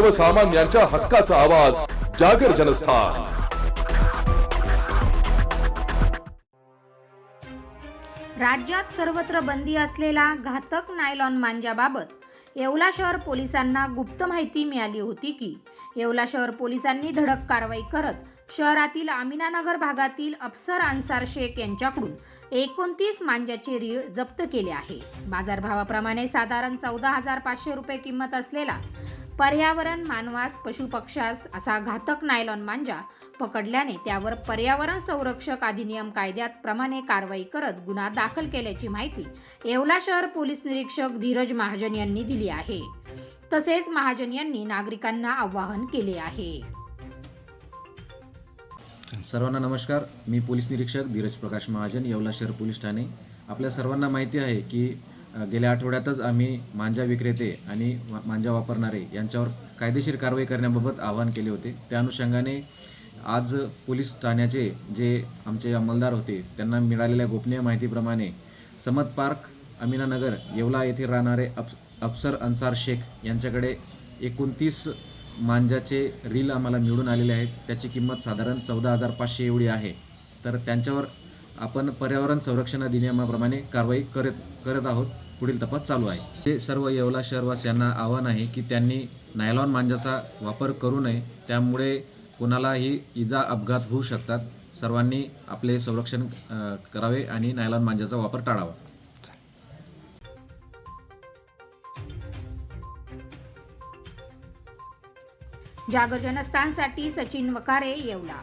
सर्वसामान्यांच्या हक्काचा आवाज जागर जनस्थान. राज्यात सर्वत्र बंदी असलेला घातक नायलॉन मांजाबाबत येवला शहर पोलिसांना गुप्त माहिती मिळाली होती की येवला शहर पोलिसांनी धडक कारवाई करत शहरातील आमिनानगर भागातील अफसर अन्सार शेख यांच्याकडून एकोणतीस मांजाचे रीळ जप्त केले आहे. बाजारभावाप्रमाणे साधारण चौदा हजार पाचशे रुपये किंमत असलेला पर्यावरण मानवास पशुपक्षास असा घातक नायलॉन मांजा पकडल्याने त्यावर पर्यावरण संरक्षक अधिनियम कायद्यात प्रमाणे कारवाई करत गुन्हा दाखल केल्याची माहिती येवला शहर पोलीस निरीक्षक धीरज महाजन यांनी दिली आहे. तसेच महाजन यांनी नागरिकांना आवाहन केले आहे. सर्वांना नमस्कार. मी पोलीस निरीक्षक धीरज प्रकाश महाजन येवला शहर पोलीस ठाणे. आपल्या सर्वांना माहिती आहे की गेल्या आठवड्यातच आम्ही मांजा विक्रेते आणि मा- मांजा वापरणारे यांच्यावर कायदेशीर कारवाई करण्याबाबत आवाहन केले होते. त्या अनुषंगाने आज पोलीस ठाण्याचे जे आमचे अंमलदार होते त्यांना मिळालेल्या गोपनीय माहितीप्रमाणे समत पार्क अमिनानगर येवला येथे राहणारे अप अफसर अन्सार शेख यांच्याकडे एकोणतीस मांजाचे रील आम्हाला मिळून आलेले आहेत. त्याची किंमत साधारण चौदा हजार पाचशे एवढी आहे. तर त्यांच्यावर आपण पर्यावरण संरक्षण अधिनियमाप्रमाणे कारवाई करत करत आहोत. पुढील तपास चालू आहे. ते सर्व येवला शहरवासियांना आव्हान आहे की त्यांनी नायलॉन मांजाचा वापर करू नये. त्यामुळे कोणालाही इजा अपघात होऊ शकतात. सर्वांनी आपले संरक्षण करावे आणि नायलॉन मांजाचा वापर टाळावा. जागर जनस्थानसाठी सचिन वकारे येवला.